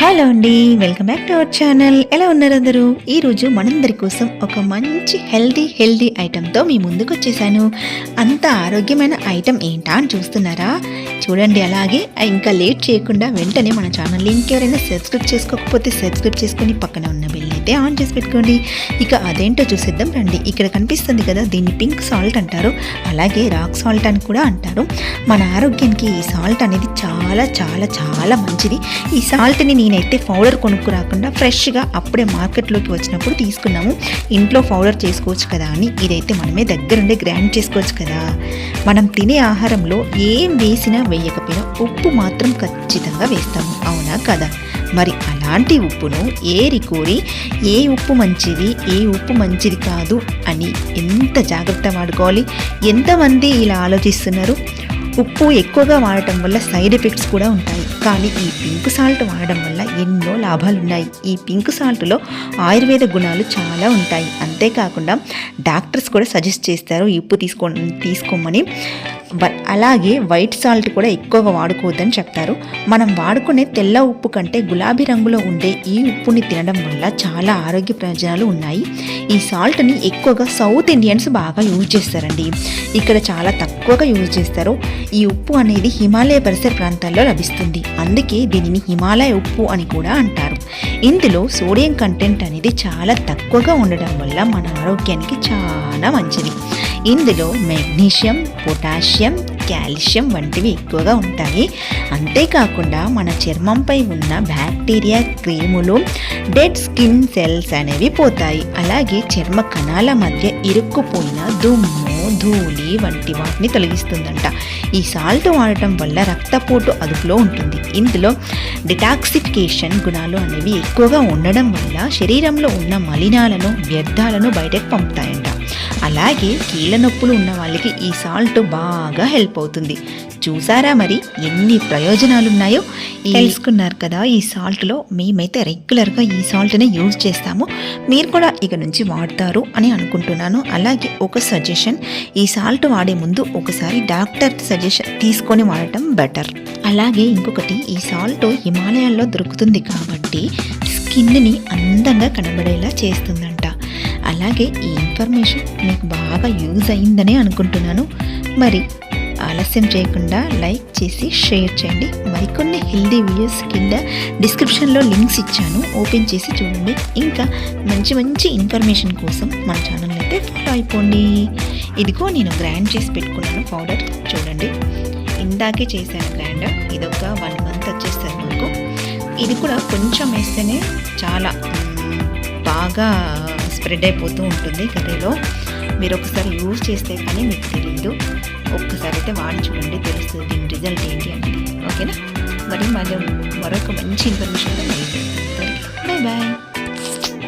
Hello అండి welcome back to our channel ఎలా ఉన్నారు అందరూ ఈరోజు మనందరి కోసం ఒక మంచి హెల్దీ హెల్దీ ఐటెంతో మీ ముందుకు వచ్చేసాను. అంత ఆరోగ్యమైన ఐటెం ఏంటా అని చూస్తున్నారా? చూడండి అలాగే ఇంకా లేట్ చేయకుండా వెంటనే మన ఛానల్ ఇంకెవరైనా సబ్స్క్రైబ్ చేసుకోకపోతే సబ్స్క్రైబ్ చేసుకొని పక్కన ఉన్న బెల్ ఉంటే ఆన్ చేసి పెట్టుకోండి. ఇక అదేంటో చూసేద్దాం రండి. ఇక్కడ కనిపిస్తుంది కదా దీన్ని పింక్ సాల్ట్ అంటారు. అలాగే రాక్ సాల్ట్ అని కూడా అంటారు. మన ఆరోగ్యానికి ఈ సాల్ట్ అనేది చాలా చాలా చాలా మంచిది. ఈ సాల్ట్ని నేనైతే పౌడర్ కొనుక్కు రాకుండా ఫ్రెష్గా అప్పుడే మార్కెట్లోకి వచ్చినప్పుడు తీసుకున్నాము. ఇంట్లో పౌడర్ చేసుకోవచ్చు కదా అని. ఇదైతే మనమే దగ్గరుండే గ్రైండ్ చేసుకోవచ్చు కదా. మనం తినే ఆహారంలో ఏం వేసినా వేయకపోయినా ఉప్పు మాత్రం ఖచ్చితంగా వేస్తాము. అవునా కదా? మరి అలాంటి ఉప్పును ఏరి కోరి ఏ ఉప్పు మంచిది ఏ ఉప్పు మంచిది కాదు అని ఎంత జాగ్రత్త వాడుకోవాలి? ఎంతమంది ఇలా ఆలోచిస్తున్నారు? ఉప్పు ఎక్కువగా వాడటం వల్ల సైడ్ ఎఫెక్ట్స్ కూడా ఉంటాయి. కానీ ఈ పింక్ సాల్ట్ వాడడం వల్ల ఎన్నో లాభాలు ఉన్నాయి ఈ పింక్ సాల్ట్లో ఆయుర్వేద గుణాలు చాలా ఉంటాయి. అంతేకాకుండా డాక్టర్స్ కూడా సజెస్ట్ చేస్తారు ఈ ఉప్పు తీసుకో తీసుకోమని. అలాగే వైట్ సాల్ట్ కూడా ఎక్కువగా వాడుకోవద్దని చెప్తారు. మనం వాడుకునే తెల్ల ఉప్పు కంటే గులాబీ రంగులో ఉండే ఈ ఉప్పుని తినడం వల్ల చాలా ఆరోగ్య ప్రయోజనాలు ఉన్నాయి. ఈ సాల్ట్ని ఎక్కువగా సౌత్ ఇండియన్స్ బాగా యూజ్ చేస్తారండి. ఇక్కడ చాలా తక్కువగా యూజ్ చేస్తారు. ఈ ఉప్పు అనేది హిమాలయ పరిసర ప్రాంతాల్లో లభిస్తుంది. అందుకే దీనిని హిమాలయ ఉప్పు అని కూడా అంటారు. ఇందులో సోడియం కంటెంట్ అనేది చాలా తక్కువగా ఉండడం వల్ల మన ఆరోగ్యానికి చాలా మంచిది. ఇందులో మెగ్నీషియం పొటాషియం కాల్షియం వంటివి ఎక్కువగా ఉంటాయి. అంతేకాకుండా మన చర్మంపై ఉన్న బ్యాక్టీరియా క్రీములు డెడ్ స్కిన్ సెల్స్ అనేవి పోతాయి. అలాగే చర్మ కణాల మధ్య ఇరుక్కుపోయిన దుమ్ము ధూళి వంటి వాటిని తొలగిస్తుందంట. ఈ సాల్ట్ వాడటం వల్ల రక్తపోటు అదుపులో ఉంటుంది. ఇందులో డిటాక్సిఫికేషన్ గుణాలు అనేవి ఎక్కువగా ఉండడం వల్ల శరీరంలో ఉన్న మలినాలను వ్యర్థాలను బయటకు పంపుతాయంట. అలాగే కీళ్ళ నొప్పులు ఉన్న వాళ్ళకి ఈ సాల్ట్ బాగా హెల్ప్ అవుతుంది. చూసారా మరి ఎన్ని ప్రయోజనాలు ఉన్నాయో తెలుసుకున్నారు కదా ఈ సాల్ట్లో మేమైతే రెగ్యులర్గా ఈ సాల్ట్ని యూజ్ చేస్తాము. మీరు కూడా ఇక నుంచి వాడతారు అని అనుకుంటున్నాను. అలాగే ఒక సజెషన్ ఈ సాల్ట్ వాడే ముందు ఒకసారి డాక్టర్ సజెషన్ తీసుకొని వాడటం బెటర్. అలాగే ఇంకొకటి ఈ సాల్ట్ హిమాలయాల్లో దొరుకుతుంది కాబట్టి స్కిన్ని అందంగా కనబడేలా చేస్తుందంట. అలాగే ఈ ఇన్ఫర్మేషన్ మీకు బాగా యూజ్ అయ్యిందనే అనుకుంటున్నాను. మరి ఆలస్యం చేయకుండా లైక్ చేసి షేర్ చేయండి. మరికొన్ని హెల్దీ వీడియోస్ కింద డిస్క్రిప్షన్లో లింక్స్ ఇచ్చాను. ఓపెన్ చేసి చూడండి. ఇంకా మంచి మంచి ఇన్ఫర్మేషన్ కోసం మన ఛానల్ అయితే ఫాలో అయిపోండి. ఇదిగో నేను గ్రైండ్ చేసి పెట్టుకున్నాను పౌడర్. చూడండి. ఇందాకే చేశాను గ్రైండర్. ఇదొక వన్ మంత్ వచ్చేస్తుంది నాకు ఇది కూడా కొంచెం వేస్తేనే చాలా బాగా స్ప్రెడ్ అయిపోతూ ఉంటుంది కర్రీలో. మీరు ఒకసారి యూజ్ చేస్తే కానీ మీకు తెలియదు ఒక్కసారి అయితే వాడి చూడండి తెలుస్తుంది దీని రిజల్ట్ ఏంటి అని. ఓకేనా? మరి మళ్ళీ మరొక మంచి ఇన్ఫర్మేషన్ బాయ్ బాయ్